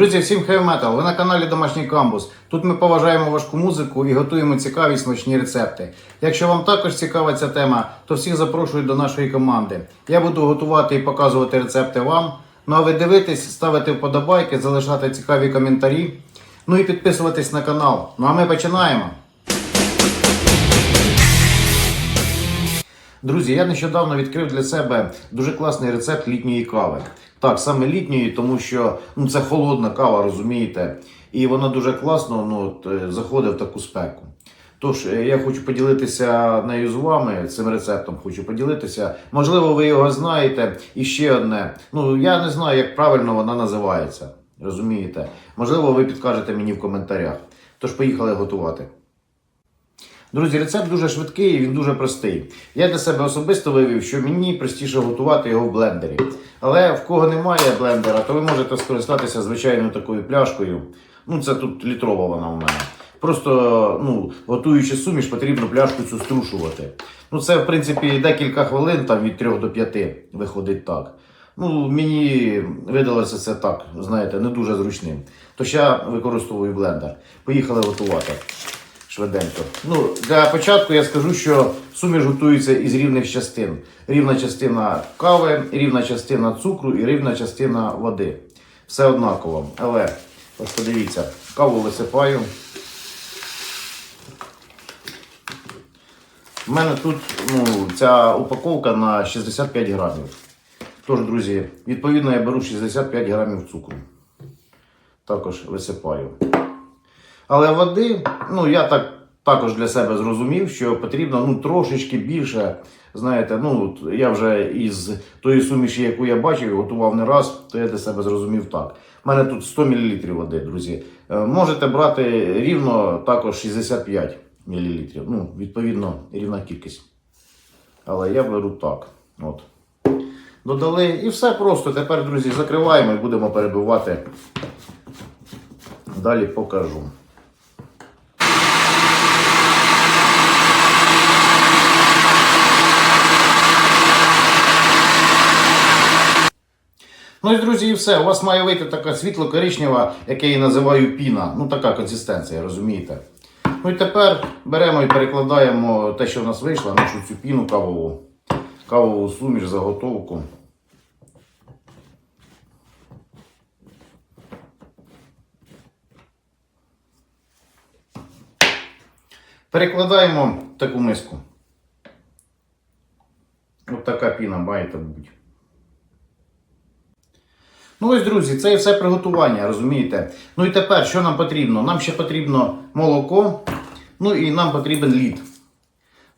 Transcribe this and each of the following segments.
Друзі, всім хей метал! Ви на каналі Домашній Камбус. Тут ми поважаємо важку музику і готуємо цікаві смачні рецепти. Якщо вам також цікава ця тема, то всіх запрошую до нашої команди. Я буду готувати і показувати рецепти вам. Ну а ви дивитесь, ставити вподобайки, залишати цікаві коментарі. Ну і підписуватись на канал. Ну а ми починаємо. Друзі, я нещодавно відкрив для себе дуже класний рецепт літньої кави. Так, саме літньої, тому що ну, це холодна кава, розумієте, і вона дуже класно ну, от, е, заходить в таку спеку. Тож е, я хочу поділитися нею з вами, цим рецептом хочу поділитися. Можливо, ви його знаєте. І ще одне. Ну, я не знаю, як правильно вона називається. Розумієте? Можливо, ви підкажете мені в коментарях. Тож поїхали готувати. Друзі, рецепт дуже швидкий і він дуже простий. Я для себе особисто вивів, що мені простіше готувати його в блендері. Але в кого немає блендера, то ви можете скористатися звичайною такою пляшкою. Ну, це тут літрова вона у мене. Просто ну, готуючи суміш, потрібно пляшку цю струшувати. Ну, це, в принципі, декілька хвилин, там від 3 до 5 виходить так. Ну, мені видалося це так, знаєте, не дуже зручним. Тож я використовую блендер. Поїхали готувати швиденько. Ну, для початку я скажу, що суміш готується із рівних частин. Рівна частина кави, рівна частина цукру і рівна частина води. Все однаково. Але ось подивіться, каву висипаю. У мене тут ну, ця упаковка на 65 грамів. Тож, друзі, відповідно, я беру 65 грамів цукру. Також висипаю. Але води, ну я так також для себе зрозумів, що потрібно ну, трошечки більше. Знаєте, ну я вже із тої суміші, яку я бачив, готував не раз, то я для себе зрозумів так. У мене тут 100 мл води, друзі. Е, Можете брати рівно також 65 мл. Ну, відповідно, рівна кількість. Але я беру так. От. Додали і все просто. Тепер, друзі, закриваємо і будемо перебивати. Далі покажу. Ну і друзі, і все. У вас має вийти така світло-коричнева, як я називаю піна. Ну така консистенція, розумієте? Ну і тепер беремо і перекладаємо те, що в нас вийшло, нашу цю піну кавову, кавову суміш, заготовку. Перекладаємо таку миску. Ось така піна має бути. Ну ось, друзі, це і все приготування, розумієте? Ну і тепер, що нам потрібно? Нам ще потрібно молоко, ну і нам потрібен лід.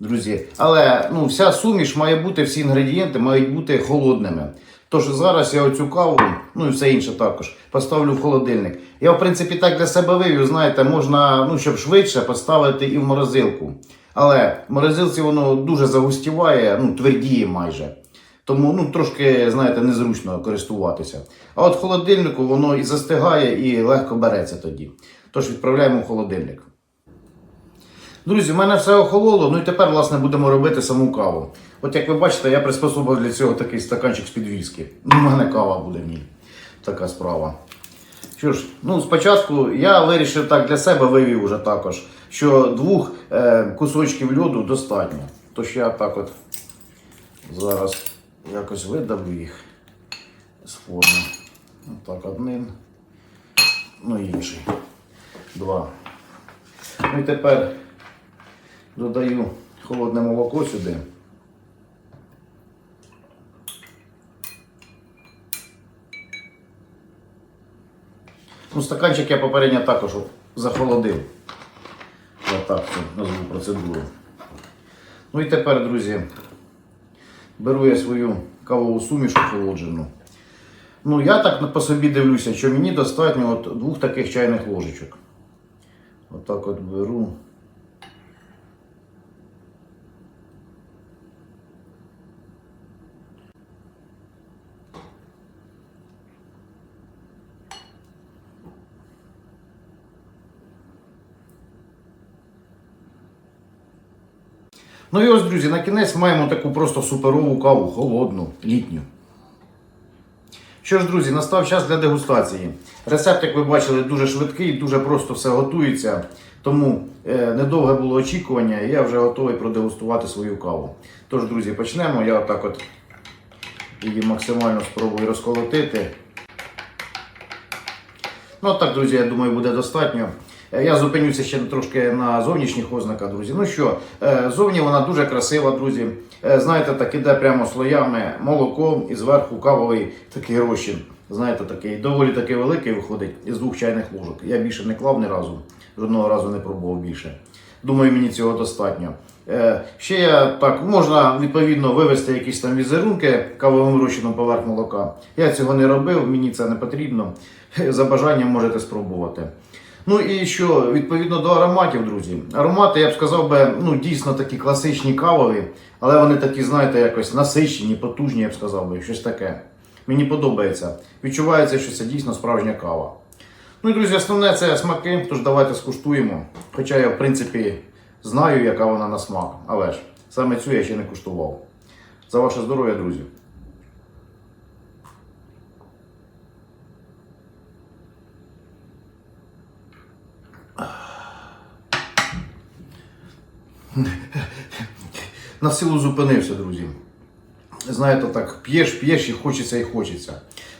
Друзі, але ну, вся суміш має бути, всі інгредієнти мають бути холодними. Тож зараз я оцю каву, ну і все інше також, поставлю в холодильник. Я, в принципі, так для себе вивів, знаєте, можна, ну, щоб швидше поставити і в морозилку. Але в морозилці воно дуже загустіває, ну, твердіє майже. Тому ну, трошки, знаєте, незручно користуватися. А от холодильнику воно і застигає, і легко береться тоді. Тож відправляємо в холодильник. Друзі, в мене все охололо, ну і тепер, власне, будемо робити саму каву. От як ви бачите, я приспособив для цього такий стаканчик з-під віскі. Ну, У мене кава буде в ній. Така справа. Що ж, ну спочатку я вирішив так для себе вивів уже також, що двох е, кусочків льоду достатньо. Тож я так от зараз якось видавлю їх з форми. Отак, один, ну і інший. Два. Ну і тепер додаю холодне молоко сюди. Ну, стаканчик я попередньо також захолодив. Отак цю назву процедуру. Ну і тепер, друзі, беру я свою кавову суміш охолоджену. Ну, я так по собі дивлюся, що мені достатньо от двох таких чайних ложечок. Отак от беру. Ну і ось, друзі, на кінець маємо таку просто суперову каву, холодну, літню. Що ж, друзі, настав час для дегустації. Рецепт, як ви бачили, дуже швидкий, дуже просто все готується. Тому е, недовге було очікування, і я вже готовий продегустувати свою каву. Тож, друзі, почнемо. Я отак от її максимально спробую розколотити. Ну так, друзі, я думаю, буде достатньо. Е, Я зупинюся ще трошки на зовнішніх ознаках, друзі. Ну що, е, зовні вона дуже красива, друзі. Е, Знаєте, так іде прямо слоями молоко і зверху кавовий такий розчин. Знаєте, такий доволі таки великий виходить із двох чайних ложок. Я більше не клав ні разу, жодного разу не пробував більше. Думаю, мені цього достатньо. Ще я так можна відповідно вивести якісь там візерунки кавовим розчином поверх молока. Я цього не робив, мені це не потрібно. За бажанням можете спробувати. Ну і що, відповідно до ароматів, друзі. Аромати, я б сказав би, ну дійсно такі класичні кавові, але вони такі, знаєте, якось насичені, потужні, я б сказав би, щось таке. Мені подобається. Відчувається, що це дійсно справжня кава. Ну і друзі, основне це смаки, тож давайте скуштуємо. Хоча я, в принципі, знаю, яка вона на смак, але ж саме цю я ще не куштував. За ваше здоров'я, друзі. На силу зупинився, друзі. Знаєте, так, п'єш, п'єш і хочеться і хочеться.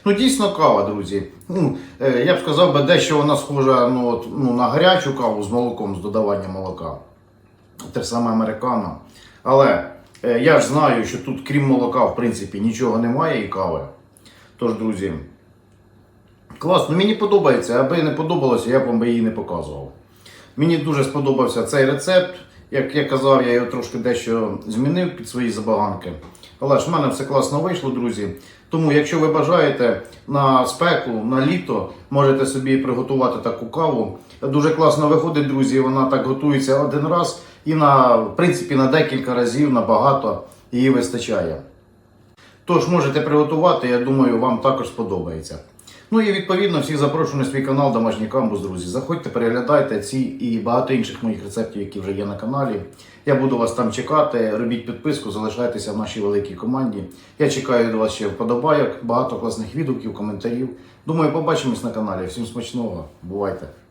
Ну, дійсно кава, друзі. Ну, е, я б сказав би, дещо вона схожа ну, от, ну, на гарячу каву з молоком, з додаванням молока. Те саме американо. Але е, я ж знаю, що тут, крім молока, в принципі, нічого немає і кави. Тож, друзі, класно, мені подобається. Аби не подобалося, я б вам її не показував. Мені дуже сподобався цей рецепт. Як я казав, я його трошки дещо змінив під свої забаганки. Але ж в мене все класно вийшло, друзі. Тому, якщо ви бажаєте на спеку, на літо, можете собі приготувати таку каву. Дуже класно виходить, друзі. Вона так готується один раз і на, в принципі, на декілька разів набагато її вистачає. Тож можете приготувати, я думаю, вам також сподобається. Ну і відповідно всіх запрошую на свій канал Домашній Камбус, друзі. Заходьте, переглядайте ці і багато інших моїх рецептів, які вже є на каналі. Я буду вас там чекати. Робіть підписку, залишайтеся в нашій великій команді. Я чекаю від вас ще вподобайок, багато класних відгуків, коментарів. Думаю, побачимось на каналі. Всім смачного. Бувайте!